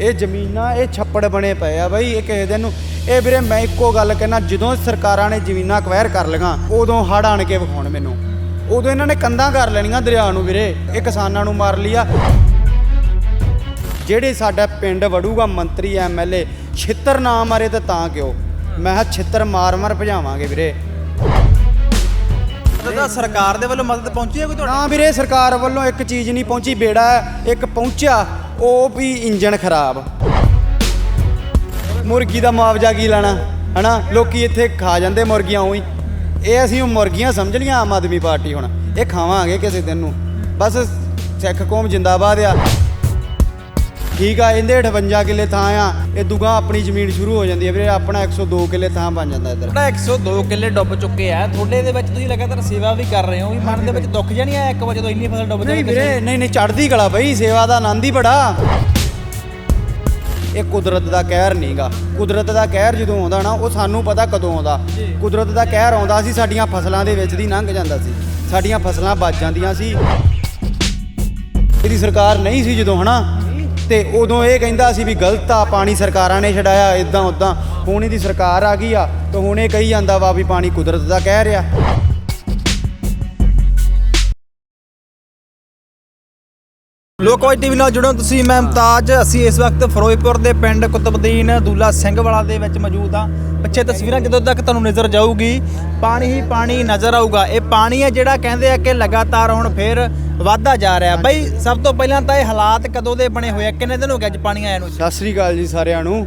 ਇਹ ਜ਼ਮੀਨਾਂ ਇਹ ਛੱਪੜ ਬਣੇ ਪਏ ਆ ਬਾਈ ਇਹ ਕਿਸੇ ਦਿਨ ਨੂੰ। ਇਹ ਵੀਰੇ ਮੈਂ ਇੱਕੋ ਗੱਲ ਕਹਿਣਾ ਜਦੋਂ ਸਰਕਾਰਾਂ ਨੇ ਜ਼ਮੀਨਾਂ ਅਕਵਾਇਰ ਕਰ ਲਈਆਂ ਉਦੋਂ ਹੜ ਆਣ ਕੇ ਵਿਖਾਉਣ ਮੈਨੂੰ। ਉਦੋਂ ਇਹਨਾਂ ਨੇ ਕੰਧਾਂ ਕਰ ਲੈਣੀਆਂ ਦਰਿਆ ਨੂੰ ਵੀਰੇ ਇਹ ਕਿਸਾਨਾਂ ਨੂੰ ਮਾਰ ਲਿਆ ਜਿਹੜੇ ਸਾਡਾ ਪਿੰਡ ਵੜੂਗਾ ਮੰਤਰੀ ਐਮਐਲਏ ਛਿੱਤਰ ਨਾ ਮਾਰੇ ਤੇ ਤਾਂ ਕਿਉਂ? ਮੈਂ ਕਿਹਾ ਛਿੱਤਰ ਮਾਰ ਮਾਰ ਭਜਾਵਾਂਗੇ ਵੀਰੇ। ਤਾਂ ਸਰਕਾਰ ਦੇ ਵੱਲੋਂ ਮਦਦ ਪਹੁੰਚੀ ਹੈ ਕੋਈ ਤੁਹਾਡੇ ਨਾ ਵੀਰੇ ਸਰਕਾਰ ਵੱਲੋਂ ਇੱਕ ਚੀਜ਼ ਨਹੀਂ ਪਹੁੰਚੀ ਬੇੜਾ ਇੱਕ ਪਹੁੰਚਿਆ। ਉਹ ਵੀ ਇੰਜਨ ਖਰਾਬ। ਮੁਰਗੀ ਦਾ ਮੁਆਵਜ਼ਾ ਕੀ ਲੈਣਾ, ਹਨਾ? ਲੋਕੀ ਇੱਥੇ ਖਾ ਜਾਂਦੇ ਮੁਰਗੀਆਂ ਉਹੀ ਇਹ ਅਸੀਂ ਉਹ ਮੁਰਗੀਆਂ ਸਮਝ ਲਈਆਂ ਆਮ ਆਦਮੀ ਪਾਰਟੀ ਹੁਣ। ਇਹ ਖਾਵਾਂਗੇ ਕਿਸੇ ਦਿਨ ਨੂੰ। ਬਸ ਸਿੱਖ ਕੌਮ ਜਿੰਦਾਬਾਦ ਆ। ਠੀਕ ਆ ਇਹਦੇ 58 ਕਿੱਲੇ ਥਾਂ ਆ ਇਹ ਦੁਗਾ ਆਪਣੀ ਜ਼ਮੀਨ ਸ਼ੁਰੂ ਹੋ ਜਾਂਦੀ ਹੈ ਵੀਰੇ ਆਪਣਾ 102 ਕਿੱਲੇ ਥਾਂ ਬਣ ਜਾਂਦਾ ਇੱਧਰ। ਤੁਹਾਡਾ 102 ਕਿੱਲੇ ਡੁੱਬ ਚੁੱਕੇ ਆ ਤੁਹਾਡੇ ਦੇ ਵਿੱਚ ਤੁਸੀਂ ਲਗਾਤਾਰ ਸੇਵਾ ਵੀ ਕਰ ਰਹੇ ਹੋ ਵੀ ਮਨ ਦੇ ਵਿੱਚ ਦੁੱਖ ਜਿਹਾ ਨਹੀਂ ਆਇਆ ਇੱਕ ਵਾਰ ਜਦੋਂ ਇੰਨੀ ਫਸਲ ਡੁੱਬ ਨਹੀਂ ਜਾਵੇ ਵੀਰੇ ਨਹੀਂ ਨਹੀਂ ਚੜ੍ਹਦੀ ਕਲਾ ਬਈ ਸੇਵਾ ਦਾ ਆਨੰਦ ਹੀ ਬੜਾ। ਇਹ ਕੁਦਰਤ ਦਾ ਕਹਿਰ ਨਹੀਂਗਾ ਕੁਦਰਤ ਦਾ ਕਹਿਰ ਜਦੋਂ ਆਉਂਦਾ ਨਾ ਉਹ ਸਾਨੂੰ ਪਤਾ ਕਦੋਂ ਆਉਂਦਾ। ਕੁਦਰਤ ਦਾ ਕਹਿਰ ਆਉਂਦਾ ਸੀ ਸਾਡੀਆਂ ਫਸਲਾਂ ਦੇ ਵਿੱਚ ਦੀ ਲੰਘ ਜਾਂਦਾ ਸੀ। ਸਾਡੀਆਂ ਫਸਲਾਂ ਬਚ ਜਾਂਦੀਆਂ ਸੀ। ਇਹਦੀ ਸਰਕਾਰ ਨਹੀਂ ਸੀ ਜਦੋਂ ਹਨਾ? ਤੇ ਉਦੋਂ ਇਹ ਕਹਿੰਦਾ ਸੀ ਵੀ ਗਲਤ ਆ, ਪਾਣੀ ਸਰਕਾਰਾਂ ਨੇ ਛਡਾਇਆ ਇਦਾਂ ਉਦਾਂ ਹੁਣ ਇਹਦੀ ਸਰਕਾਰ ਆ ਗਈ ਆ, ਤੇ ਹੁਣ ਇਹ ਕਹੀ ਜਾਂਦਾ ਵਾ ਵੀ ਪਾਣੀ ਕੁਦਰਤ ਦਾ ਕਹਿ ਰਿਹਾ। ਲੋਕਵਾਈ ਟੀਵੀ ਨਾਲ ਜੁੜੋ ਤੁਸੀਂ, ਮੈਂ ਮੁਮਤਾਜ। ਅਸੀਂ ਇਸ ਵਕਤ ਫਿਰੋਜ਼ਪੁਰ ਦੇ ਪਿੰਡ ਕੁਤਬਦੀਨ ਦੂਲਾ ਸਿੰਘ ਵਾਲਾ ਦੇ ਵਿੱਚ ਮੌਜੂਦ ਹਾਂ। ਪਿੱਛੇ ਤਸਵੀਰਾਂ ਜਦੋਂ ਤੱਕ ਤੁਹਾਨੂੰ ਨਜ਼ਰ ਜਾਊਗੀ, ਪਾਣੀ ਹੀ ਪਾਣੀ ਨਜ਼ਰ ਆਊਗਾ। ਇਹ ਪਾਣੀ ਹੈ ਜਿਹੜਾ ਕਹਿੰਦੇ ਆ ਕਿ ਲਗਾਤਾਰ ਹੁਣ ਫੇਰ ਵਧਦਾ ਜਾ ਰਿਹਾ। ਬਈ ਸਭ ਤੋਂ ਪਹਿਲਾਂ ਤਾਂ ਇਹ ਹਾਲਾਤ ਕਦੋਂ ਦੇ ਬਣੇ ਹੋਏ ਆ? ਕਿੰਨੇ ਦਿਨ ਹੋ ਗਏ ਅੱਜ ਪਾਣੀ ਆਇਆ ਨੂੰ? ਸਤਿ ਸ੍ਰੀ ਅਕਾਲ ਜੀ ਸਾਰਿਆਂ ਨੂੰ।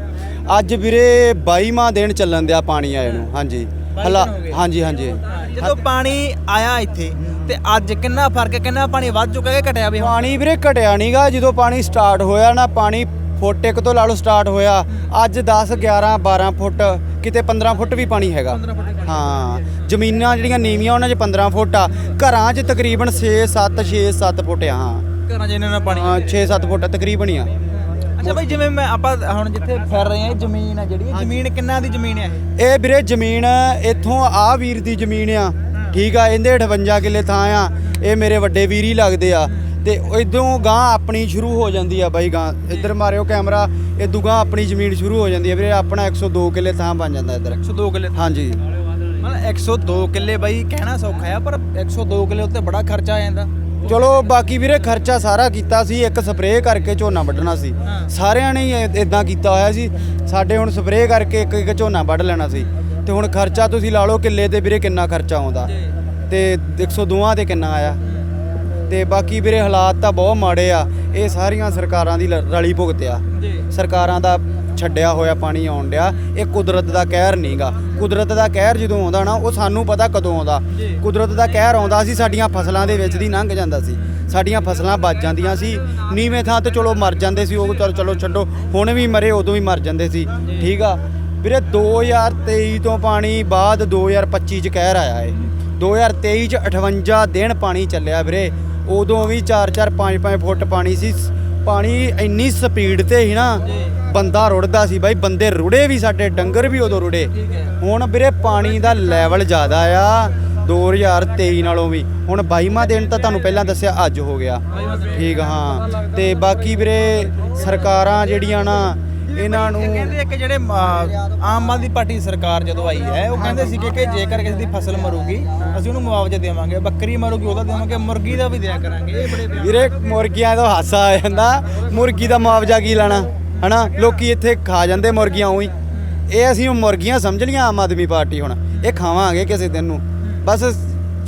ਅੱਜ ਵੀਰੇ 22ਵਾਂ ਦਿਨ ਚੱਲਣ ਦਿਆ ਪਾਣੀ ਆਏ ਨੂੰ। ਹਾਂਜੀ। ਹਲਾ। ਹਾਂਜੀ ਹਾਂਜੀ। ਜਦੋਂ ਪਾਣੀ ਆਇਆ ਇੱਥੇ ਤੇ ਅੱਜ ਕਿੰਨਾ ਫ਼ਰਕ ਕਿੰਨਾ ਪਾਣੀ ਵੱਧ ਚੁੱਕਾ ਹੈ ਘਟਿਆ ਵੀ? ਪਾਣੀ ਵੀਰੇ ਘਟਿਆ ਨਹੀਂਗਾ ਜਦੋਂ ਪਾਣੀ ਸਟਾਰਟ ਹੋਇਆ ਨਾ ਪਾਣੀ ਫੁੱਟ ਇੱਕ ਤੋਂ ਲਾ ਲਓ ਸਟਾਰਟ ਹੋਇਆ। ਅੱਜ 10 11 12 ਫੁੱਟ ਕਿਤੇ 15 ਫੁੱਟ ਵੀ ਪਾਣੀ ਹੈਗਾ। 15 ਫੁੱਟ ਵੀ ਹਾਂ ਜ਼ਮੀਨਾਂ ਜਿਹੜੀਆਂ ਨੀਵੀਆਂ ਉਹਨਾਂ 'ਚ 15 ਫੁੱਟ ਆ। ਘਰਾਂ 'ਚ ਤਕਰੀਬਨ 6 7 6 7 ਫੁੱਟ ਆ ਹਾਂ। ਘਰਾਂ 'ਚ ਇਹਨਾਂ ਨਾਲ ਪਾਣੀ ਹਾਂ 6 7 ਫੁੱਟ ਤਕਰੀਬਨ ਹੀ ਆ। ਅੱਛਾ ਭਾਈ ਜਿਵੇਂ ਮੈਂ ਆਪਾਂ ਹੁਣ ਜਿੱਥੇ ਫਿਰ ਰਹੇ ਇਹ ਜ਼ਮੀਨ ਆ ਜਿਹੜੀ ਜ਼ਮੀਨ ਕਿੰਨਾ ਦੀ ਜ਼ਮੀਨ ਹੈ ਇਹ? ਵੀਰੇ ਜ਼ਮੀਨ ਇੱਥੋਂ ਆ ਵੀਰ ਦੀ ਜ਼ਮੀਨ ਆ। ਠੀਕ ਆ ਇਹਦੇ 58 ਕਿੱਲੇ ਥਾਂ ਆ। ਇਹ ਮੇਰੇ ਵੱਡੇ ਵੀਰ ਹੀ ਲੱਗਦੇ ਆ। ਤੇ ਇਦੋਂ ਗਾਂ ਆਪਣੀ ਸ਼ੁਰੂ ਹੋ ਜਾਂਦੀ ਆ ਬਾਈ ਗਾਂ ਇੱਧਰ ਮਾਰਿਓ ਕੈਮਰਾ ਇਦੋਂ ਗਾਂ ਆਪਣੀ ਜ਼ਮੀਨ ਸ਼ੁਰੂ ਹੋ ਜਾਂਦੀ ਆ। ਵੀਰੇ ਆਪਣਾ 102 ਕਿੱਲੇ ਥਾਂ ਬਣ ਜਾਂਦਾ ਇੱਧਰ। 102 ਕਿੱਲੇ ਹਾਂਜੀ। ਮਤਲਬ 102 ਕਿੱਲੇ ਬਾਈ ਕਹਿਣਾ ਸੌਖਾ ਆ ਪਰ 102 ਕਿੱਲੇ ਉੱਤੇ ਬੜਾ ਖਰਚਾ ਆ ਜਾਂਦਾ। ਚਲੋ ਬਾਕੀ ਵੀਰੇ ਖਰਚਾ ਸਾਰਾ ਕੀਤਾ ਸੀ। ਇੱਕ ਸਪਰੇਅ ਕਰਕੇ ਝੋਨਾ ਵੱਢਣਾ ਸੀ। ਸਾਰਿਆਂ ਨੇ ਇਦਾਂ ਕੀਤਾ ਹੋਇਆ ਸੀ। ਸਾਡੇ ਹੁਣ ਸਪਰੇਅ ਕਰਕੇ ਇੱਕ ਇੱਕ ਝੋਨਾ ਵੱਢ ਲੈਣਾ ਸੀ। ਤੇ ਹੁਣ ਖਰਚਾ ਤੁਸੀਂ ਲਾ ਲਓ ਕਿੱਲੇ ਤੇ ਵੀਰੇ ਕਿੰਨਾ ਖਰਚਾ ਆਉਂਦਾ। ਤੇ 102 ਤੇ ਕਿੰਨਾ ਆਇਆ? ਤੇ ਬਾਕੀ ਵੀਰੇ ਹਾਲਾਤ ਤਾਂ ਬਹੁਤ ਮਾੜੇ ਆ। ਇਹ ਸਾਰੀਆਂ ਸਰਕਾਰਾਂ ਦੀ ਲ- ਰਲੀ ਭੁਗਤ ਆ। ਸਰਕਾਰਾਂ ਦਾ ਛੱਡਿਆ ਹੋਇਆ ਪਾਣੀ ਆਉਣ ਡਿਆ। ਇਹ ਕੁਦਰਤ ਦਾ ਕਹਿਰ ਨਹੀਂਗਾ ਕੁਦਰਤ ਦਾ ਕਹਿਰ ਜਦੋਂ ਆਉਂਦਾ ਨਾ ਉਹ ਸਾਨੂੰ ਪਤਾ ਕਦੋਂ ਆਉਂਦਾ। ਕੁਦਰਤ ਦਾ ਕਹਿਰ ਆਉਂਦਾ ਸੀ ਸਾਡੀਆਂ ਫਸਲਾਂ ਦੇ ਵਿੱਚ ਦੀ ਲੰਘ ਜਾਂਦਾ ਸੀ। ਸਾਡੀਆਂ ਫਸਲਾਂ ਬਚ ਜਾਂਦੀਆਂ ਸੀ। ਨੀਵੇਂ ਥਾਂ ਤੇ ਚਲੋ ਮਰ ਜਾਂਦੇ ਸੀ ਉਹ ਚਲੋ ਚਲੋ ਛੱਡੋ। ਹੁਣ ਵੀ ਮਰੇ ਉਦੋਂ ਵੀ ਮਰ ਜਾਂਦੇ ਸੀ। ਠੀਕ ਆ? ਵੀਰੇ 2023 ਤੋਂ ਪਾਣੀ ਬਾਅਦ 2025 ਚ ਕਹਿਰ ਆਇਆ ਏ। 2023 ਚ 58 ਦਿਨ ਪਾਣੀ ਚੱਲਿਆ ਵੀਰੇ। ਉਦੋਂ ਵੀ 4-4 5-5 ਫੁੱਟ ਪਾਣੀ ਸੀ। ਪਾਣੀ ਇੰਨੀ ਸਪੀਡ ਤੇ ਸੀ ਨਾ, ਬੰਦਾ ਰੁੜਦਾ ਸੀ ਬਾਈ, ਬੰਦੇ ਰੁੜੇ ਵੀ ਸਾਡੇ, ਡੰਗਰ ਵੀ ਉਦੋਂ ਰੁੜੇ। ਹੁਣ ਵੀਰੇ ਪਾਣੀ ਦਾ ਲੈਵਲ ਜ਼ਿਆਦਾ ਆ 2023 ਨਾਲੋਂ ਵੀ। ਹੁਣ 22ਵਾਂ ਦਿਨ ਤਾਂ ਤੁਹਾਨੂੰ ਪਹਿਲਾਂ ਦੱਸਿਆ, ਅੱਜ ਹੋ ਗਿਆ। ਠੀਕ ਹਾਂ। ਤੇ ਬਾਕੀ ਵੀਰੇ ਸਰਕਾਰਾਂ ਜਿਹੜੀਆਂ ਨਾ ਇਹਨਾਂ ਨੂੰ ਕਹਿੰਦੇ ਆ ਕਿ ਜਿਹੜੇ ਆਮ ਆਦਮੀ ਪਾਰਟੀ ਸਰਕਾਰ ਜਦੋਂ ਆਈ ਹੈ ਉਹ ਕਹਿੰਦੇ ਸੀ ਕਿ ਜੇਕਰ ਕਿਸੇ ਦੀ ਫਸਲ ਮਰੂਗੀ ਅਸੀਂ ਉਹਨੂੰ ਮੁਆਵਜ਼ਾ ਦੇਵਾਂਗੇ ਬੱਕਰੀ ਮਰੂਗੀ ਉਹਦਾ ਦੇਵਾਂਗੇ ਮੁਰਗੀ ਦਾ ਵੀ ਦਿਆ ਕਰਾਂਗੇ ਇਹ ਬੜੇ ਵੀਰੇ ਮੁਰਗੀਆਂ ਦਾ ਹਾਸਾ ਆ ਜਾਂਦਾ ਮੁਰਗੀ ਦਾ ਮੁਆਵਜ਼ਾ ਕੀ ਲੈਣਾ ਹਨਾ? ਲੋਕੀ ਇੱਥੇ ਖਾ ਜਾਂਦੇ ਮੁਰਗੀਆਂ ਉਹੀ ਇਹ ਅਸੀਂ ਮੁਰਗੀਆਂ ਸਮਝ ਲਈਆਂ ਆਮ ਆਦਮੀ ਪਾਰਟੀ ਹੁਣ ਇਹ ਖਾਵਾਂਗੇ ਕਿਸੇ ਦਿਨ ਨੂੰ। ਬਸ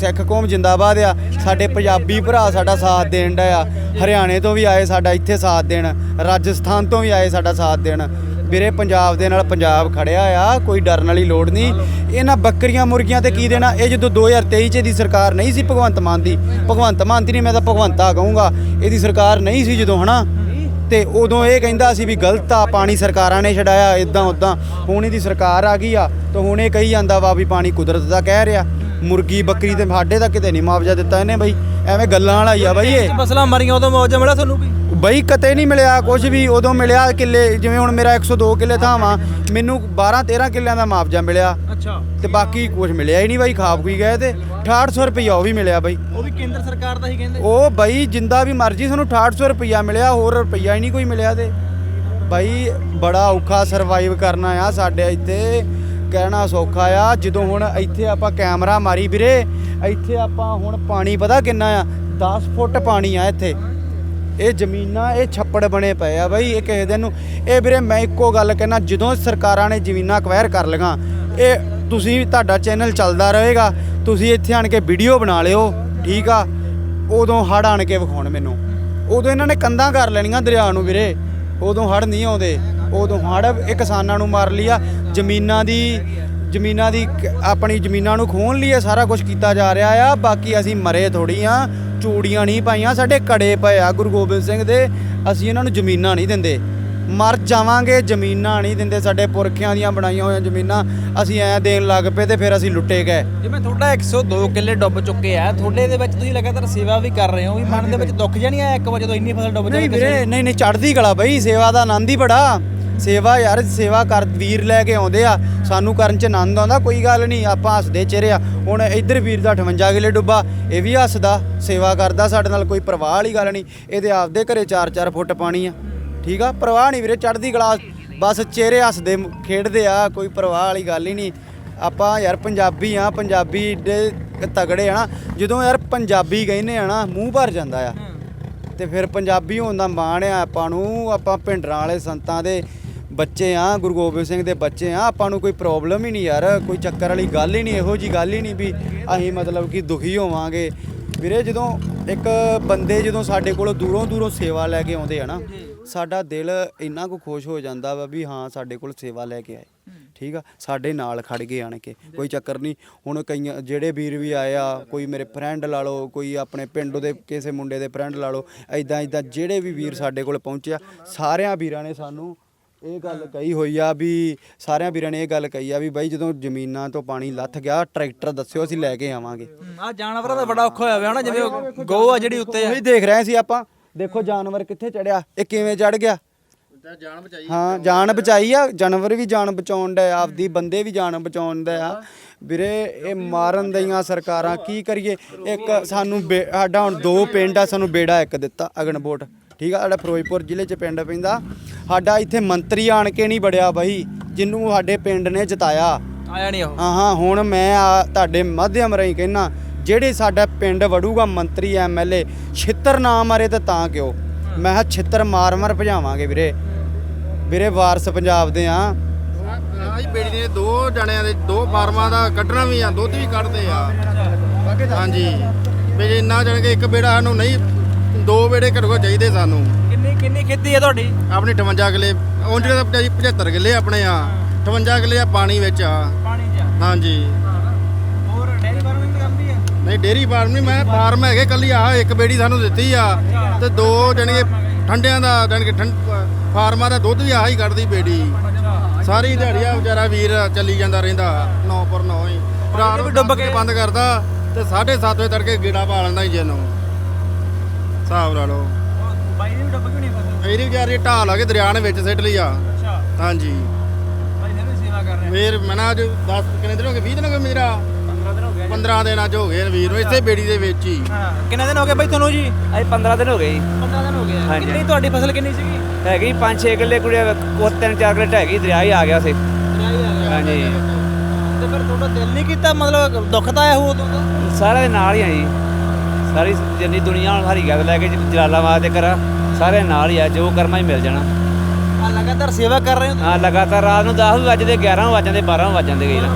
ਸਿੱਖ ਕੌਮ ਜਿੰਦਾਬਾਦ ਆ। ਸਾਡੇ ਪੰਜਾਬੀ ਭਰਾ ਸਾਡਾ ਸਾਥ ਦੇਣ ਦਾ ਆ। ਹਰਿਆਣੇ ਤੋਂ ਵੀ ਆਏ ਸਾਡਾ ਇੱਥੇ ਸਾਥ ਦੇਣ। ਰਾਜਸਥਾਨ ਤੋਂ ਵੀ ਆਏ ਸਾਡਾ ਸਾਥ ਦੇਣ। ਵੀਰੇ, ਪੰਜਾਬ ਦੇ ਨਾਲ ਪੰਜਾਬ ਖੜਿਆ ਆ, ਕੋਈ ਡਰਨ ਵਾਲੀ ਲੋੜ ਨਹੀਂ। ਇਹਨਾਂ ਬੱਕਰੀਆਂ ਮੁਰਗੀਆਂ ਤੇ ਕੀ ਦੇਣਾ? ਇਹ ਜਦੋਂ 2023 ਚ ਦੀ ਸਰਕਾਰ ਨਹੀਂ ਸੀ ਭਗਵੰਤ ਮਾਨ ਦੀ। ਭਗਵੰਤ ਮਾਨ ਦੀ ਨਹੀਂ, ਮੈਂ ਤਾਂ ਭਗਵੰਤਾ ਕਹੂੰਗਾ। ਇਹਦੀ ਸਰਕਾਰ ਨਹੀਂ ਸੀ ਜਦੋਂ, ਹਨਾ? ਤੇ ਉਦੋਂ ਇਹ ਕਹਿੰਦਾ ਸੀ ਵੀ ਗਲਤ ਆ, ਪਾਣੀ ਸਰਕਾਰਾਂ ਨੇ ਛਡਾਇਆ ਇਦਾਂ ਉਦਾਂ ਹੁਣ ਇਹਦੀ ਸਰਕਾਰ ਆ ਗਈ ਆ, ਤਾਂ ਹੁਣ ਇਹ ਕਹੀ ਜਾਂਦਾ ਵਾ ਵੀ ਪਾਣੀ ਕੁਦਰਤ ਦਾ ਕਹਿ ਰਿਹਾ। ਮੁਰਗੀ ਬੱਕਰੀ ਤੇ ਸਾਡੇ ਤਾਂ ਕਿਤੇ ਨਹੀਂ ਮੁਆਵਜ਼ਾ ਦਿੱਤਾ ਇਹਨੇ ਬਈ। ਐਵੇਂ ਗੱਲਾਂ ਵਾਲਾ ਹੀ ਆ ਬਈ ਇਹ। ਫਸਲਾਂ ਮਰੀਆਂ ਉਦੋਂ ਮੁਆਵਜ਼ਾ ਮਿਲਿਆ ਤੁਹਾਨੂੰ ਵੀ? ਬਈ ਕਤੇ ਨਹੀਂ ਮਿਲਿਆ ਕੁਝ ਵੀ ਉਦੋਂ ਮਿਲਿਆ ਕਿੱਲੇ ਜਿਵੇਂ ਹੁਣ ਮੇਰਾ 102 ਕਿੱਲੇ ਥਾਂ ਵਾ ਮੈਨੂੰ 12 13 ਕਿੱਲਿਆਂ ਦਾ ਮੁਆਵਜ਼ਾ ਮਿਲਿਆ। ਅੱਛਾ। ਤੇ ਬਾਕੀ ਕੁਝ ਮਿਲਿਆ ਹੀ ਨਹੀਂ ਬਾਈ ਖਾਪ ਕੋਈ ਗਏ ਤੇ। 6800 ਰੁਪਈਆ ਉਹ ਵੀ ਮਿਲਿਆ ਬਾਈ। ਉਹ ਵੀ ਕੇਂਦਰ ਸਰਕਾਰ ਦਾ ਹੀ ਕਹਿੰਦੇ। ਉਹ ਬਾਈ ਜਿੰਦਾ ਵੀ ਮਰਜ਼ੀ ਤੁਹਾਨੂੰ 6800 ਰੁਪਈਆ ਮਿਲਿਆ ਹੋਰ ਰੁਪਈਆ ਹੀ ਨਹੀਂ ਕੋਈ ਮਿਲਿਆ ਤੇ। ਬਾਈ ਬੜਾ ਔਖਾ ਸਰਵਾਈਵ ਕਰਨਾ ਆ ਸਾਡੇ ਇੱਥੇ। ਕਹਿਣਾ ਸੌਖਾ ਆ। ਜਦੋਂ ਹੁਣ ਇੱਥੇ ਆਪਾਂ ਕੈਮਰਾ ਮਾਰੀ ਵੀਰੇ, ਇੱਥੇ ਆਪਾਂ ਹੁਣ ਪਾਣੀ ਪਤਾ ਕਿੰਨਾ ਆ? 10 ਫੁੱਟ ਪਾਣੀ ਆ ਇੱਥੇ। ਇਹ ਜ਼ਮੀਨਾਂ, ਇਹ ਛੱਪੜ ਬਣੇ ਪਏ ਆ ਬਾਈ, ਇਹ ਕਿਸੇ ਦਿਨ ਨੂੰ। ਇਹ ਵੀਰੇ ਮੈਂ ਇੱਕੋ ਗੱਲ ਕਹਿਣਾ, ਜਦੋਂ ਸਰਕਾਰਾਂ ਨੇ ਜ਼ਮੀਨਾਂ ਅਕਵਾਇਰ ਕਰ ਲਈਆਂ, ਇਹ ਤੁਸੀਂ ਤੁਹਾਡਾ ਚੈਨਲ ਚੱਲਦਾ ਰਹੇਗਾ। ਤੁਸੀਂ ਇੱਥੇ ਆਣ ਕੇ ਵੀਡੀਓ ਬਣਾ ਲਿਓ, ਠੀਕ ਆ? ਉਦੋਂ ਹੜ ਆਣ ਕੇ ਵਿਖਾਉਣ ਮੈਨੂੰ। ਉਦੋਂ ਇਹਨਾਂ ਨੇ ਕੰਧਾਂ ਕਰ ਲੈਣੀਆਂ ਦਰਿਆ ਨੂੰ ਵੀਰੇ। ਉਦੋਂ ਹੜ ਨਹੀਂ ਆਉਂਦੇ। ਉਦੋਂ ਹੜ ਇਹ ਕਿਸਾਨਾਂ ਨੂੰ ਮਾਰ ਲਿਆ। ਜ਼ਮੀਨਾਂ ਦੀ ਜ਼ਮੀਨਾਂ ਦੀ ਕ- ਆਪਣੀ ਜ਼ਮੀਨਾਂ ਨੂੰ ਖੋਹਣ ਲਈ ਇਹ ਸਾਰਾ ਕੁਝ ਕੀਤਾ ਜਾ ਰਿਹਾ ਆ। ਬਾਕੀ ਅਸੀਂ ਮਰੇ ਥੋੜੀ ਆ ਚੂੜੀਆਂ ਨਹੀਂ ਪਾਈਆਂ ਸਾਡੇ ਕੜੇ ਪਏ ਆ ਗੁਰੂ ਗੋਬਿੰਦ ਸਿੰਘ ਦੇ ਅਸੀਂ ਇਹਨਾਂ ਨੂੰ ਜ਼ਮੀਨਾਂ ਨਹੀਂ ਦਿੰਦੇ। ਮਰ ਜਾਵਾਂਗੇ ਜ਼ਮੀਨਾਂ ਨਹੀਂ ਦਿੰਦੇ ਸਾਡੇ ਪੁਰਖਿਆਂ ਦੀਆਂ ਬਣਾਈਆਂ ਹੋਈਆਂ ਜ਼ਮੀਨਾਂ ਅਸੀਂ ਐ ਦੇਣ ਲੱਗ ਪਏ ਤੇ ਫਿਰ ਅਸੀਂ ਲੁੱਟੇ ਗਏ। ਜਿਵੇਂ ਤੁਹਾਡਾ 102 ਕਿੱਲੇ ਡੁੱਬ ਚੁੱਕੇ ਆ ਤੁਹਾਡੇ ਦੇ ਵਿੱਚ ਤੁਸੀਂ ਲਗਾਤਾਰ ਸੇਵਾ ਵੀ ਕਰ ਰਹੇ ਹੋ ਵੀ ਮਨ ਦੇ ਵਿੱਚ ਦੁੱਖ ਜਿਹਾ ਨਹੀਂ ਆਇਆ ਇੱਕ ਵਾਰ ਜਦੋਂ ਇੰਨੀ ਫਸਲ ਡੁੱਬ ਨਹੀਂ ਜਾਵੇ ਵੀਰੇ ਨਹੀਂ ਨਹੀਂ ਚੜ੍ਹਦੀ ਕਲਾ ਬਈ ਸੇਵਾ ਦਾ ਆਨੰਦ ਹੀ ਬੜਾ। ਸੇਵਾ ਯਾਰ ਸੇਵਾ ਕਰ ਵੀਰ ਲੈ ਕੇ ਆਉਂਦੇ ਆ। ਸਾਨੂੰ ਕਰਨ ਚ ਆਨੰਦ ਆਉਂਦਾ ਕੋਈ ਗੱਲ ਨਹੀਂ ਆਪਾਂ ਹੱਸਦੇ ਚਿਹਰੇ ਆ। ਹੁਣ ਇੱਧਰ ਵੀਰ ਦਾ 58 ਕਿਲੇ ਡੁੱਬਾ ਇਹ ਵੀ ਹੱਸਦਾ ਸੇਵਾ ਕਰਦਾ ਸਾਡੇ ਨਾਲ ਕੋਈ ਪਰਵਾਹ ਵਾਲੀ ਗੱਲ ਨਹੀਂ। ਇਹਦੇ ਆਪਦੇ ਘਰੇ 4-4 ਫੁੱਟ ਪਾਣੀ ਆ। ਠੀਕ ਆ? ਪਰਵਾਹ ਨਹੀਂ ਵੀਰੇ ਚੜ੍ਹਦੀ ਕਲਾ ਬਸ ਚਿਹਰੇ ਹੱਸਦੇ ਖੇਡਦੇ ਆ ਕੋਈ ਪਰਵਾਹ ਵਾਲੀ ਗੱਲ ਹੀ ਨਹੀਂ। ਆਪਾਂ ਯਾਰ ਪੰਜਾਬੀ ਆ ਪੰਜਾਬੀ ਦੇ ਤਗੜੇ ਆ ਨਾ। ਜਦੋਂ ਯਾਰ ਪੰਜਾਬੀ ਕਹਿੰਦੇ ਆ ਨਾ ਮੂੰਹ ਭਰ ਜਾਂਦਾ ਆ। ਤੇ ਫਿਰ ਪੰਜਾਬੀ ਹੋਣ ਦਾ ਮਾਣ ਆ ਆਪਾਂ ਨੂੰ ਆਪਾਂ ਭਿੰਡਰਾਂ ਵਾਲੇ ਸੰਤਾਂ ਦੇ ਬੱਚੇ ਆ, ਗੁਰੂ ਗੋਬਿੰਦ ਸਿੰਘ ਦੇ ਬੱਚੇ ਆ, ਆਪਾਂ ਨੂੰ ਕੋਈ ਪ੍ਰੋਬਲਮ ਹੀ ਨਹੀਂ ਯਾਰ, ਕੋਈ ਚੱਕਰ ਵਾਲੀ ਗੱਲ ਹੀ ਨਹੀਂ, ਇਹੋ ਜੀ ਗੱਲ ਹੀ ਨਹੀਂ ਵੀ ਅਸੀਂ ਮਤਲਬ ਕਿ ਦੁਖੀ ਹੋਵਾਂਗੇ। ਵੀਰੇ, ਜਦੋਂ ਇੱਕ ਬੰਦੇ ਜਦੋਂ ਸਾਡੇ ਕੋਲੋਂ ਦੂਰੋਂ ਦੂਰੋਂ ਸੇਵਾ ਲੈ ਕੇ ਆਉਂਦੇ ਆ ਨਾ, ਸਾਡਾ ਦਿਲ ਇੰਨਾ ਕੁ ਖੁਸ਼ ਹੋ ਜਾਂਦਾ ਵਾ ਵੀ ਹਾਂ, ਸਾਡੇ ਕੋਲ ਸੇਵਾ ਲੈ ਕੇ ਆਏ। ਠੀਕ ਆ? ਸਾਡੇ ਨਾਲ ਖੜ ਗਏ ਆਣ ਕੇ, ਕੋਈ ਚੱਕਰ ਨਹੀਂ। ਹੁਣ ਕਈਆਂ, ਜਿਹੜੇ ਵੀਰ ਵੀ ਆਏ ਆ, ਕੋਈ ਮੇਰੇ ਫਰੈਂਡ ਲਾ ਲਓ, ਕੋਈ ਆਪਣੇ ਪਿੰਡ ਦੇ ਕਿਸੇ ਮੁੰਡੇ ਦੇ ਫਰੈਂਡ ਲਾ ਲਓ ਐਦਾਂ ਐਦਾਂ ਜਿਹੜੇ ਵੀ ਵੀਰ ਸਾਡੇ ਕੋਲ ਪਹੁੰਚਿਆ ਸਾਰਿਆਂ ਵੀਰਾਂ ਨੇ ਸਾਨੂੰ ਇਹ ਗੱਲ ਕਹੀ ਹੋਈ ਆ ਵੀ ਸਾਰਿਆਂ ਵੀਰਾਂ ਨੇ ਇਹ ਗੱਲ ਕਹੀ ਆ ਵੀ ਬਾਈ ਜਦੋਂ ਜ਼ਮੀਨਾਂ ਤੋਂ ਪਾਣੀ ਲੱਥ ਗਿਆ ਟਰੈਕਟਰ ਦੱਸਿਓ ਅਸੀਂ ਲੈ ਕੇ ਆਵਾਂਗੇ। ਆ ਜਾਨਵਰਾਂ ਦਾ ਬੜਾ ਔਖਾ ਹੋਇਆ ਹੋਇਆ ਨਾ ਜਿਵੇਂ ਉਹ ਗਊ ਆ ਜਿਹੜੀ ਉੱਤੇ ਆ। ਉਹੀ ਦੇਖ ਰਹੇ ਸੀ ਆਪਾਂ। ਦੇਖੋ ਜਾਨਵਰ ਕਿੱਥੇ ਚੜਿਆ ਇਹ ਕਿਵੇਂ ਚੜ ਗਿਆ? ਹਾਂ ਜਾਨ ਬਚਾਈ ਆ ਜਾਨਵਰ ਵੀ ਜਾਨ ਬਚਾਉਣ ਦਾ ਆਪਦੀ ਬੰਦੇ ਵੀ ਜਾਨ ਬਚਾਉਣ ਦਾ ਆ। ਵੀਰੇ ਇਹ ਮਾਰਨ ਦਈਆਂ ਸਰਕਾਰਾਂ ਕੀ ਕਰੀਏ? ਇੱਕ ਸਾਨੂੰ ਬੇ- ਸਾਡਾ ਹੁਣ ਦੋ ਪਿੰਡ ਆ ਸਾਨੂੰ ਬੇੜਾ ਇੱਕ ਦਿੱਤਾ ਅਗਨਬੋਟ ਠੀਕ ਆ ਸਾਡਾ ਫਿਰੋਜ਼ਪੁਰ ਜ਼ਿਲ੍ਹੇ 'ਚ ਪਿੰਡ ਪੈਂਦਾ। ਸਾਡਾ ਇੱਥੇ ਮੰਤਰੀ ਆਣ ਕੇ ਨਹੀਂ ਬੜਿਆ ਬਾਈ ਜਿਹਨੂੰ ਸਾਡੇ ਪਿੰਡ ਨੇ ਜਿਤਾਇਆ। ਆਇਆ ਨਹੀਂ ਉਹ। ਹਾਂ ਹਾਂ ਹੁਣ ਮੈਂ ਆ ਤੁਹਾਡੇ ਮਾਧਿਅਮ ਰਾਹੀਂ ਕਹਿਣਾ ਜਿਹੜੇ ਸਾਡਾ ਪਿੰਡ ਵੜੂਗਾ ਮੰਤਰੀ ਐਮਐਲਏ ਛਿੱਤਰ ਨਾ ਮਾਰੇ ਤੇ ਤਾਂ ਕਿਉਂ? ਮੈਂ ਕਿਹਾ ਛਿੱਤਰ ਮਾਰ ਮਾਰ ਭਜਾਵਾਂਗੇ ਵੀਰੇ। ਵੀਰੇ ਵਾਰਸ ਪੰਜਾਬ ਦੇ ਆ। ਆਹੀ ਬੇੜੀ ਦੇ ਦੋ ਜਣਿਆਂ ਦੇ ਦੋ ਫਾਰਮਾਂ ਦਾ ਕੱਢਣਾ ਵੀ ਆ ਦੁੱਧ ਵੀ ਕੱਢਦੇ ਆ। ਹਾਂਜੀ। ਵੀ ਜੇ ਇੰਨਾ ਜਣ ਕੇ ਇੱਕ ਬੇੜਾ ਸਾਨੂੰ ਨਹੀਂ ਦੋ ਬੇੜੇ ਘੱਟ ਚਾਹੀਦੇ ਸਾਨੂੰ। ਕਿੰਨੀ ਕਿੰਨੀ ਖੇਤੀ ਹੈ ਤੁਹਾਡੀ? ਆਪਣੀ 58 ਕਿੱਲੇ ਉਂਝ ਤਾਂ ਭਾਜੀ 75 ਕਿੱਲੇ ਆਪਣੇ ਆ। 58 ਕਿੱਲੇ ਆ ਪਾਣੀ ਵਿੱਚ ਆ। ਪਾਣੀ ਚ ਹਾਂਜੀ। ਹੋਰ ਡੈਰੀ ਫਾਰਮਿੰਗ ਕਰਦੀ ਹੈ ਨਹੀਂ ਡੇਰੀ ਫਾਰਮ ਨਹੀਂ ਮੈਂ ਫਾਰਮ ਹੈਗੇ ਕੱਲੀ ਆ ਇੱਕ ਬੇੜੀ ਸਾਨੂੰ ਦਿੱਤੀ ਆ। ਤੇ ਦੋ ਜਣਗੇ ਠੰਡਿਆਂ ਦਾ ਜਾਣੀ ਕਿ ਠੰਡ ਫਾਰਮਾਂ ਦਾ ਦੁੱਧ ਵੀ ਆਹੀ ਕੱਢਦੀ ਬੇੜੀ। ਸਾਰੀ ਦਿਹਾੜੀ ਆ ਵਿਚਾਰਾ ਵੀਰ ਚੱਲੀ ਜਾਂਦਾ ਰਹਿੰਦਾ 9 ਪਰ 9 ਹੀ। ਰਾਤ ਨੂੰ ਡੁੱਬ ਕੇ ਬੰਦ ਕਰਦਾ ਤੇ 7:30 ਵਜੇ ਤੜਕੇ ਗੇੜਾ ਪਾ ਲੈਂਦਾ ਹੀ ਜਿਹਨੂੰ ਹਿਸਾਬ ਲਾ ਲਓ ਬਾਈ ਨੇ ਵੀ ਡੁੱਬ ਕਿਉਂ ਨਹੀਂ ਫਸਲ ਇਹਦੀ ਵਿਚਾਰੀ ਢਾਲ ਆ ਕੇ ਦਰਿਆ ਨੇ ਵਿੱਚ ਸਿੱਟ ਲਈ ਆ। ਅੱਛਾ। ਹਾਂਜੀ। ਬਾਈ ਨੇ ਵੀ ਸੇਵਾ ਕਰ ਰਿਹਾ ਫੇਰ ਮੈਂ ਨਾ ਅੱਜ 10 ਕਿੰਨੇ ਦਿਨ ਹੋ ਗਏ? 20 ਦਿਨ ਹੋ ਗਏ ਮੇਰਾ? 15 ਦਿਨ ਹੋ ਗਏ। 15 ਦਿਨ ਅੱਜ ਹੋ ਗਏ ਵੀਰ ਨੂੰ ਇੱਥੇ ਬੇੜੀ ਦੇ ਵਿੱਚ ਹੀ। ਹਾਂ ਕਿੰਨੇ ਦਿਨ ਹੋ ਗਏ ਬਾਈ ਤੁਹਾਨੂੰ ਜੀ? ਅੱਜ 15 ਦਿਨ ਹੋ ਗਏ ਜੀ। 15 ਦਿਨ ਹੋ ਗਏ ਹਾਂਜੀ। ਕਿੰਨੀ ਤੁਹਾਡੀ ਫਸਲ ਕਿੰਨੀ ਸੀਗੀ? ਹੈਗੀ 5-6 ਕਿੱਲੇ ਕੁੜੀਆਂ ਉਹ ਤਿੰਨ ਚਾਰ ਕਿੱਲੇ ਢਹਿ ਗਈ ਦਰਿਆ ਹੀ ਆ ਗਿਆ ਸੀ। ਹਾਂਜੀ। ਤੇ ਫਿਰ ਤੁਹਾਡਾ ਦਿਲ ਨਹੀਂ ਕੀਤਾ ਮਤਲਬ ਦੁੱਖ ਤਾਂ ਆਇਆ ਹੋ ਉਦੋਂ ਤਾਂ? ਸਾਰਿਆਂ ਦੇ ਨਾਲ ਹੀ ਆ ਜੀ। ਸਾਰੀ ਜਿੰਨੀ ਦੁਨੀਆ ਹਰੀ ਗੱਲ ਲੈ ਕੇ ਜਲਾਲਾਬਾਦ ਦੇ ਕਰਾ ਸਾਰੇ ਨਾਲ ਹੀ ਆ ਜੋ ਕਰਮਾ ਹੀ ਮਿਲ ਜਾਣਾ। ਆ ਲਗਾਤਾਰ ਸੇਵਾ ਕਰ ਰਹੇ ਹੋ ਹਾਂ ਲਗਾਤਾਰ ਰਾਤ ਨੂੰ 10 ਵਜੇ 11 ਵਜੇ 12 ਵਜੇ ਗਈ ਨਾ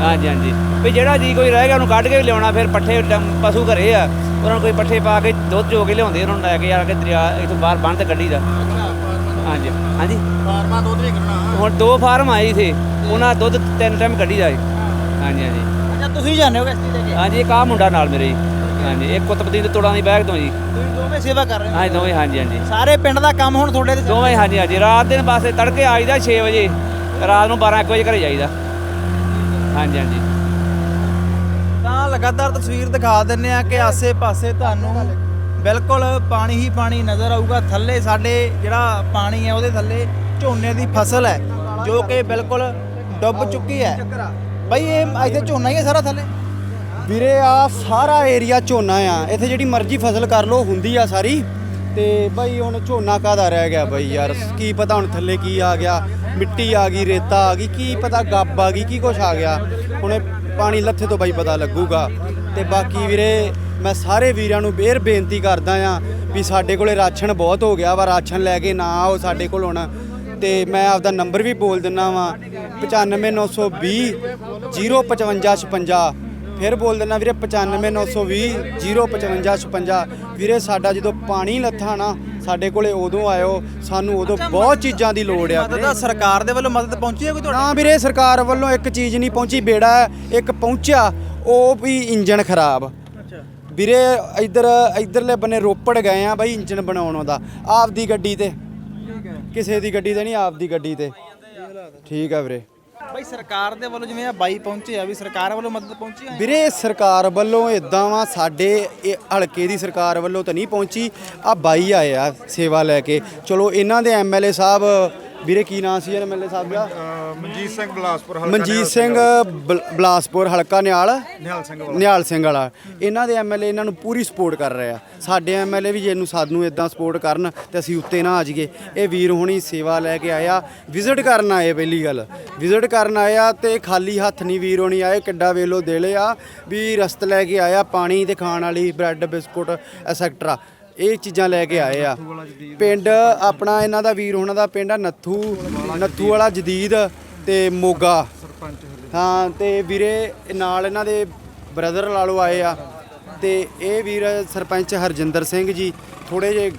ਹਾਂਜੀ ਹਾਂਜੀ। ਵੀ ਜਿਹੜਾ ਜੀ ਕੋਈ ਰਹੇਗਾ ਉਹਨੂੰ ਕੱਢ ਕੇ ਵੀ ਲਿਆਉਣਾ ਫਿਰ ਪੱਠੇ ਡੰਮ- ਪਸ਼ੂ ਘਰੇ ਆ। ਉਹਨਾਂ ਨੂੰ ਕੋਈ ਪੱਠੇ ਪਾ ਕੇ ਦੁੱਧ ਚੋ ਕੇ ਲਿਆਉਂਦੇ ਉਹਨਾਂ ਨੂੰ ਲੈ ਕੇ ਆ ਕੇ ਦਰਿਆ ਇਥੋਂ ਬਾਹਰ ਬੰਨ ਤੇ ਕੱਢੀ ਦਾ। ਹਾਂਜੀ। ਹਾਂਜੀ। ਫਾਰਮਾਂ ਦੁੱਧ ਵੀ ਕੱਢਣਾ। ਹੁਣ ਦੋ ਫਾਰਮ ਆਏ ਸੀ ਉਹਨਾਂ ਦੁੱਧ ਤਿੰਨ ਟਾਈਮ ਕੱਢੀ ਦਾ ਜੀ ਹਾਂਜੀ ਹਾਂਜੀ। ਅੱਛਾ ਤੁਸੀਂ ਜਾਣਦੇ ਹੋ ਕਿਸ਼ਤੀ ਲੈ ਕੇ? ਹਾਂਜੀ ਇੱਕ ਆਹ ਮੁੰਡਾ ਨਾਲ ਮੇਰੇ ਜੀ। ਹਾਂਜੀ ਇੱਕ ਕੁਤਬਦੀਨ ਦੇ ਤੋੜਾਂ ਦੀ ਬੈਗ ਤੋਂ ਜੀ। ਤੁਸੀਂ ਦੋਵੇਂ ਸੇਵਾ ਕਰ ਰਹੇ ਹੋ? ਹਾਂਜੀ ਦੋਵੇਂ ਹਾਂਜੀ ਹਾਂਜੀ। ਸਾਰੇ ਪਿੰਡ ਦਾ ਕੰਮ ਹੁਣ ਤੁਹਾਡੇ ਤੇ ਚੱਲ ਦੋਵੇਂ ਹਾਂਜੀ ਹਾਂਜੀ। ਰਾਤ ਦਿਨ ਪਾਸੇ ਤੜਕੇ ਆਈਦਾ 6 ਵਜੇ। ਰਾਤ ਨੂੰ 12 1 ਵਜੇ ਘਰੇ ਜਾਈਦਾ। ਹਾਂਜੀ ਹਾਂਜੀ। ਤਾਂ ਲਗਾਤਾਰ ਤਸਵੀਰ ਦਿਖਾ ਦਿੰਨੇ ਆ ਕਿ ਆਸੇ-ਪਾਸੇ ਤੁਹਾਨੂੰ ਬਿਲਕੁਲ ਪਾਣੀ ਹੀ ਪਾਣੀ ਨਜ਼ਰ ਆਊਗਾ। ਥੱਲੇ ਸਾਡੇ ਜਿਹੜਾ ਪਾਣੀ ਹੈ ਉਹਦੇ ਥੱਲੇ ਝੋਨੇ ਦੀ ਫਸਲ ਹੈ ਜੋ ਕਿ ਬਿਲਕੁਲ ਡੁੱਬ ਚੁੱਕੀ ਹੈ। ਬਈ ਇਹ ਇੱਥੇ ਝੋਨਾ ਹੀ ਹੈ ਸਾਰਾ ਥੱਲੇ? ਵੀਰੇ, ਆ ਸਾਰਾ ਏਰੀਆ ਝੋਨਾ ਆ। ਇੱਥੇ ਜਿਹੜੀ ਮਰਜ਼ੀ ਫਸਲ ਕਰ ਲੋ ਹੁੰਦੀ ਆ ਸਾਰੀ। ਤੇ ਬਾਈ, ਹੁਣ ਝੋਨਾ ਕਾਦਾ ਰਹਿ ਗਿਆ ਬਾਈ ਯਾਰ? ਕੀ ਪਤਾ ਹੁਣ ਥੱਲੇ ਕੀ ਆ ਗਿਆ? ਮਿੱਟੀ ਆ ਗਈ, ਰੇਤਾ ਆ ਗਈ, ਕੀ ਪਤਾ ਗੱਬ ਆ ਗਈ, ਕੀ ਕੁਛ ਆ ਗਿਆ? ਹੁਣ ਇਹ ਪਾਣੀ ਲੱਥੇ ਤੋਂ ਬਾਈ ਪਤਾ ਲੱਗੂਗਾ। ਤੇ ਬਾਕੀ ਵੀਰੇ, ਮੈਂ ਸਾਰੇ ਵੀਰਾਂ ਨੂੰ ਬੇਰ ਬੇਨਤੀ ਕਰਦਾ ਆ ਵੀ ਸਾਡੇ ਕੋਲੇ ਰਾਸ਼ਨ ਬਹੁਤ ਹੋ ਗਿਆ ਵਾ। ਰਾਸ਼ਨ ਲੈ ਕੇ ਨਾ ਆਓ ਸਾਡੇ ਕੋਲ ਹੁਣ। ਤੇ ਮੈਂ ਆਪਦਾ ਨੰਬਰ ਵੀ ਬੋਲ ਦਿੰਨਾ ਵਾ। 95920 05556 ਫਿਰ ਬੋਲ ਦਿੰਨਾ ਵੀਰੇ 95920 05556 ਵੀਰੇ ਸਾਡਾ ਜਦੋਂ ਪਾਣੀ ਲੱਥਾ ਨਾ ਸਾਡੇ ਕੋਲੇ ਉਦੋਂ ਆਇਓ ਸਾਨੂੰ ਉਦੋਂ ਬਹੁਤ ਚੀਜ਼ਾਂ ਦੀ ਲੋੜ ਆ ਮਦਦ ਸਰਕਾਰ ਦੇ ਵੱਲੋਂ ਮਦਦ ਪਹੁੰਚੀ ਹੈ ਕੋਈ ਤੁਹਾਡੇ ਨਾ ਵੀਰੇ ਸਰਕਾਰ ਵੱਲੋਂ ਇੱਕ ਚੀਜ਼ ਨਹੀਂ ਪਹੁੰਚੀ ਬੇੜਾ ਇੱਕ ਪਹੁੰਚਿਆ ਉਹ ਵੀ ਇੰਜਨ ਖਰਾਬ। ਅੱਛਾ। ਵੀਰੇ ਇੱਧਰ ਇੱਧਰਲੇ ਬੰਨੇ ਰੋਪੜ ਗਏ ਆ ਬਾਈ ਇੰਜਨ ਬਣਾਉਣ ਉਹਦਾ ਆਪਦੀ ਗੱਡੀ ਤੇ। ਕਿਸੇ ਦੀ ਗੱਡੀ ਤੇ ਨਹੀਂ ਆਪਦੀ ਗੱਡੀ ਤੇ। ਠੀਕ ਆ ਵੀਰੇ। ਬਾਈ ਸਰਕਾਰ ਦੇ ਵੱਲੋਂ ਜਿਵੇਂ ਆ ਬਾਈ ਪਹੁੰਚੇ ਆ, ਵੀ ਸਰਕਾਰ ਵੱਲੋਂ ਮਦਦ ਪਹੁੰਚੀ ਹੈ ਵੀਰੇ, ਸਰਕਾਰ ਵੱਲੋਂ ਇਦਾਂ ਵਾ, ਸਾਡੇ ਇਹ ਹਲਕੇ ਦੀ ਸਰਕਾਰ ਵੱਲੋਂ ਤਾਂ ਨਹੀਂ ਪਹੁੰਚੀ। ਆ ਬਾਈ ਆਏ ਆ ਸੇਵਾ ਲੈ ਕੇ। ਚਲੋ, ਇਹਨਾਂ ਦੇ ਐਮਐਲਏ ਸਾਹਿਬ ਵੀਰੇ ਕੀ ਨਾਂ ਸੀ ਐਮਐਲਏ ਸਾਹਿਬ ਦਾ ਮਨਜੀਤ ਸਿੰਘ ਬਲਾਸਪੁਰ ਮਨਜੀਤ ਸਿੰਘ ਬਲ- ਬਲਾਸਪੁਰ ਹਲਕਾ ਨਿਹਾਲ। ਨਿਹਾਲ ਸਿੰਘ ਨਿਹਾਲ ਸਿੰਘ ਵਾਲਾ। ਇਹਨਾਂ ਦੇ ਐਮਐਲਏ ਇਹਨਾਂ ਨੂੰ ਪੂਰੀ ਸਪੋਰਟ ਕਰ ਰਹੇ ਆ। ਸਾਡੇ ਐਮਐਲਏ ਵੀ ਜੇ ਇਹਨੂੰ ਸਾਨੂੰ ਇਦਾਂ ਸਪੋਰਟ ਕਰਨ ਤੇ ਅਸੀਂ ਉੱਤੇ ਨਾ ਆ ਜਾਈਏ। ਇਹ ਵੀਰ ਹੁਣੀ ਸੇਵਾ ਲੈ ਕੇ ਆਇਆ। ਵਿਜ਼ਿਟ ਕਰਨ ਆਏ ਪਹਿਲੀ ਗੱਲ। ਵਿਜ਼ਿਟ ਕਰਨ ਆਇਆ ਤੇ ਖਾਲੀ ਹੱਥ ਨਹੀਂ ਵੀਰ ਹੁਣੀ ਆਏ ਕਿੱਡਾ ਵੇਲੋ ਦੇ ਲਿਆ ਵੀ ਰਸਤ ਲੈ ਕੇ ਆਇਆ ਪਾਣੀ ਤੇ ਖਾਣ ਵਾਲੀ ਬ੍ਰੈਡ ਬਿਸਕੁਟ ਐਸੈਕਟਰਾ ਇਹ ਚੀਜ਼ਾਂ ਲੈ ਕੇ ਆਏ ਆ। ਪਿੰਡ ਆਪਣਾ ਇਹਨਾਂ ਦਾ ਵੀਰ ਹੁਣਾਂ ਦਾ ਪਿੰਡ ਆ ਨੱਥੂ ਨੱਥੂ ਵਾਲਾ ਜਦੀਦ ਤੇ ਮੋਗਾ। ਹਾਂ, ਤੇ ਵੀਰੇ ਨਾਲ ਇਹਨਾਂ ਦੇ ਬ੍ਰਦਰ ਲਾ ਲਓ ਆਏ ਆ। ਤੇ ਇਹ ਵੀਰ ਸਰਪੰਚ ਹਰਜਿੰਦਰ ਸਿੰਘ ਜੀ ਥੋੜੇ ਜੇ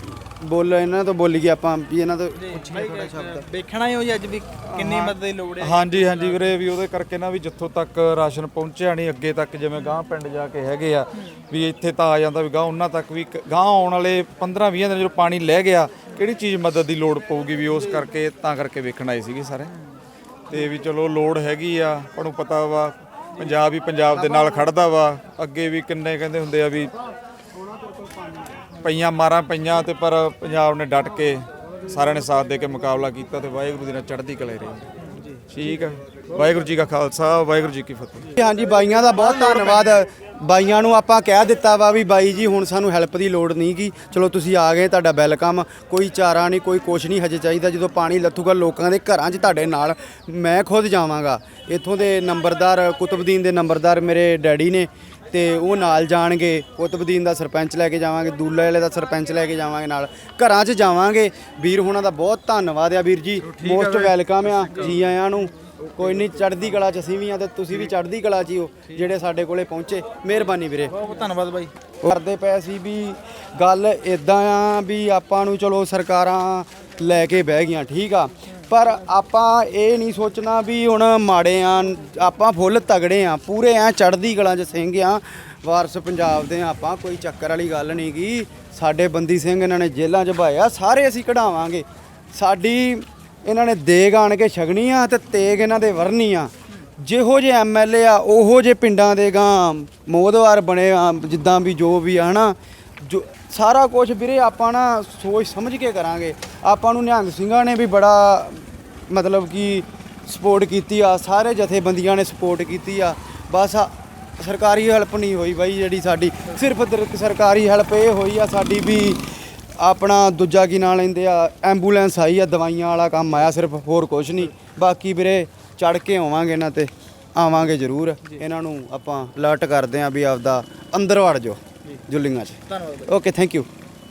ਬੋਲ ਇਹਨਾਂ ਤੋਂ ਬੋਲੀ ਗਏ ਆਪਾਂ ਵੀ ਇਹਨਾਂ ਤੋਂ ਪੁੱਛੀਏ ਥੋੜਾ ਸ਼ਬਦ। ਦੇਖਣਾ ਹੀ ਹੋ ਜੀ ਅੱਜ ਵੀ ਕਿੰਨੀ ਮਦਦ ਦੀ ਲੋੜ ਹੈ। ਹਾਂਜੀ ਹਾਂਜੀ ਵੀਰੇ ਵੀ ਉਹਦੇ ਕਰਕੇ ਨਾ ਵੀ ਜਿੱਥੋਂ ਤੱਕ ਰਾਸ਼ਨ ਪਹੁੰਚਿਆ ਨਹੀਂ ਅੱਗੇ ਤੱਕ ਜਿਵੇਂ ਗਾਂ ਪਿੰਡ ਜਾ ਕੇ ਹੈਗੇ ਆ ਵੀ ਇੱਥੇ ਤਾਂ ਆ ਜਾਂਦਾ ਵੀ ਗਾਂ ਉਹਨਾਂ ਤੱਕ ਵੀ ਗਾਂ ਆਉਣ ਵਾਲੇ 15 20 ਦਿਨ ਜਦੋਂ ਪਾਣੀ ਲੈ ਗਿਆ ਕਿਹੜੀ ਚੀਜ਼ ਮਦਦ ਦੀ ਲੋੜ ਪਊਗੀ ਵੀ ਉਸ ਕਰਕੇ ਤਾਂ ਕਰਕੇ ਵੇਖਣ ਆਏ ਸੀਗੇ ਸਾਰੇ? ਤੇ ਵੀ ਚਲੋ ਲੋੜ ਹੈਗੀ ਆ ਆਪਾਂ ਨੂੰ ਪਤਾ ਵਾ ਪੰਜਾਬ ਹੀ ਪੰਜਾਬ ਦੇ ਨਾਲ ਖੜਦਾ ਵਾ ਅੱਗੇ ਵੀ ਕਿੰਨੇ ਕਹਿੰਦੇ ਹੁੰਦੇ ਆ ਵੀ ਪਈਆਂ, ਮਾਰਾਂ ਪਈਆਂ ਤੇ ਪਰ ਪੰਜਾਬ ਨੇ ਡਟ ਕੇ ਸਾਰਿਆਂ ਨੇ ਸਾਥ ਦੇ ਕੇ ਮੁਕਾਬਲਾ ਕੀਤਾ ਤੇ ਵਾਹਿਗੁਰੂ ਦੀ ਨਾਲ ਚੜ੍ਹਦੀ ਕਲੇ ਰਹੀ। ਠੀਕ ਹੈ ਵਾਹਿਗੁਰੂ ਜੀ ਕਾ ਖਾਲਸਾ, ਵਾਹਿਗੁਰੂ ਜੀ ਕੀ ਫਤਿਹ। ਹਾਂਜੀ, ਬਾਈਆਂ ਦਾ ਬਹੁਤ ਧੰਨਵਾਦ। ਬਾਈਆਂ ਨੂੰ ਆਪਾਂ ਕਹਿ ਦਿੱਤਾ ਵਾ ਵੀ ਬਾਈ ਜੀ, ਹੁਣ ਸਾਨੂੰ ਹੈਲਪ ਦੀ ਲੋੜ ਨਹੀਂ ਗੀ। ਚਲੋ, ਤੁਸੀਂ ਆ ਗਏ, ਤੁਹਾਡਾ ਵੈਲਕਮ। ਕੋਈ ਚਾਰਾ ਨਹੀਂ, ਕੋਈ ਕੁਛ ਨਹੀਂ ਹਜੇ ਚਾਹੀਦਾ। ਜਦੋਂ ਪਾਣੀ ਲੱਥੂਗਾ, ਲੋਕਾਂ ਦੇ ਘਰਾਂ 'ਚ ਤੁਹਾਡੇ ਨਾਲ ਮੈਂ ਖੁਦ ਜਾਵਾਂਗਾ। ਇੱਥੋਂ ਦੇ ਨੰਬਰਦਾਰ, ਕੁਤਬਦੀਨ ਦੇ ਨੰਬਰਦਾਰ ਮੇਰੇ ਡੈਡੀ ਨੇ। ਤੇ ਉਹ ਨਾਲ ਜਾਣਗੇ ਕੁਤਬਦੀਨ ਦਾ ਸਰਪੰਚ ਲੈ ਕੇ ਜਾਵਾਂਗੇ ਦੂਲੇ ਵਾਲੇ ਦਾ ਸਰਪੰਚ ਲੈ ਕੇ ਜਾਵਾਂਗੇ ਨਾਲ। ਘਰਾਂ 'ਚ ਜਾਵਾਂਗੇ। ਵੀਰ ਹੁਣਾਂ ਦਾ ਬਹੁਤ ਧੰਨਵਾਦ ਆ ਵੀਰ ਜੀ। ਮੋਸਟ ਵੈਲਕਮ ਆ ਜੀ ਆਇਆਂ ਨੂੰ। ਕੋਈ ਨਹੀਂ ਚੜ੍ਹਦੀ ਕਲਾ 'ਚ ਅਸੀਂ ਵੀ ਆ ਤੇ ਤੁਸੀਂ ਵੀ ਚੜ੍ਹਦੀ ਕਲਾ 'ਚ ਹੀ ਹੋ ਜਿਹੜੇ ਸਾਡੇ ਕੋਲੇ ਪਹੁੰਚੇ। ਮਿਹਰਬਾਨੀ ਵੀਰੇ। ਬਹੁਤ ਧੰਨਵਾਦ ਬਾਈ। ਕਰਦੇ ਪਏ ਸੀ ਵੀ ਗੱਲ ਇਦਾਂ ਆ ਵੀ ਆਪਾਂ ਨੂੰ ਚਲੋ ਸਰਕਾਰਾਂ ਲੈ ਕੇ ਬਹਿ ਗਈਆਂ ਠੀਕ ਆ। ਪਰ ਆਪਾਂ ਇਹ ਨਹੀਂ ਸੋਚਣਾ ਵੀ ਹੁਣ ਮਾੜੇ ਆ, ਆਪਾਂ ਫੁੱਲ ਤਗੜੇ ਆ, ਪੂਰੇ ਆ ਚੜ੍ਹਦੀ ਕਲਾਂ 'ਚ ਸਿੰਘ ਆ। ਵਾਰਸ ਪੰਜਾਬ ਦੇ ਆ ਆਪਾਂ, ਕੋਈ ਚੱਕਰ ਵਾਲੀ ਗੱਲ ਨਹੀਂ ਗੀ। ਸਾਡੇ ਬੰਦੀ ਸਿੰਘ ਇਹਨਾਂ ਨੇ ਜੇਲ੍ਹਾਂ 'ਚ ਭਾਇਆ, ਸਾਰੇ ਅਸੀਂ ਕਢਾਵਾਂਗੇ। ਸਾਡੀ ਇਹਨਾਂ ਨੇ ਦੇਗ ਆਣ ਕੇ ਛਗਣੀ ਆ ਤੇ ਤੇਗ ਇਹਨਾਂ ਦੇ ਵਰਨੀ ਆ। ਜਿਹੋ ਜੇ ਐਮਐਲਏ ਆ, ਉਹੋ ਜੇ ਪਿੰਡਾਂ ਦੇ ਗਾਂ ਮੋਦਵਾਰ ਬਣੇ ਆ, ਜਿੱਦਾਂ ਵੀ ਜੋ ਵੀ ਆ, ਹਨਾ। ਜੋ ਸਾਰਾ ਕੁਝ ਵੀਰੇ ਆਪਾਂ ਨਾ ਸੋਚ ਸਮਝ ਕੇ ਕਰਾਂਗੇ। ਆਪਾਂ ਨੂੰ ਨਿਹੰਗ ਸਿੰਘਾਂ ਨੇ ਵੀ ਬੜਾ ਮਤਲਬ ਕਿ ਸਪੋਰਟ ਕੀਤੀ ਆ ਸਾਰੇ ਜਥੇਬੰਦੀਆਂ ਨੇ ਸਪੋਰਟ ਕੀਤੀ ਆ। ਬਸ ਸਰਕਾਰੀ ਹੈਲਪ ਨਹੀਂ ਹੋਈ ਬਾਈ ਜਿਹੜੀ ਸਾਡੀ। ਸਿਰਫ ਸਰਕਾਰੀ ਹੈਲਪ ਇਹ ਹੋਈ ਆ ਸਾਡੀ ਵੀ ਆਪਣਾ ਦੂਜਾ ਕੀ ਨਾਂ ਲੈਂਦੇ ਆ ਐਂਬੂਲੈਂਸ ਆਈ ਆ ਦਵਾਈਆਂ ਵਾਲਾ ਕੰਮ ਆਇਆ ਸਿਰਫ ਹੋਰ ਕੁਝ ਨਹੀਂ। ਬਾਕੀ ਵੀਰੇ ਚੜ ਕੇ ਆਵਾਂਗੇ ਇਹਨਾਂ ਤੇ ਆਵਾਂਗੇ ਜ਼ਰੂਰ। ਇਹਨਾਂ ਨੂੰ ਆਪਾਂ ਅਲਰਟ ਕਰਦੇ ਆਂ ਵੀ ਆਪਦਾ ਅੰਦਰ ਵੜ ਜਾਓ ਜੁੱਲੀਆਂ 'ਚ। ਧੰਨਵਾਦ। Okay thank you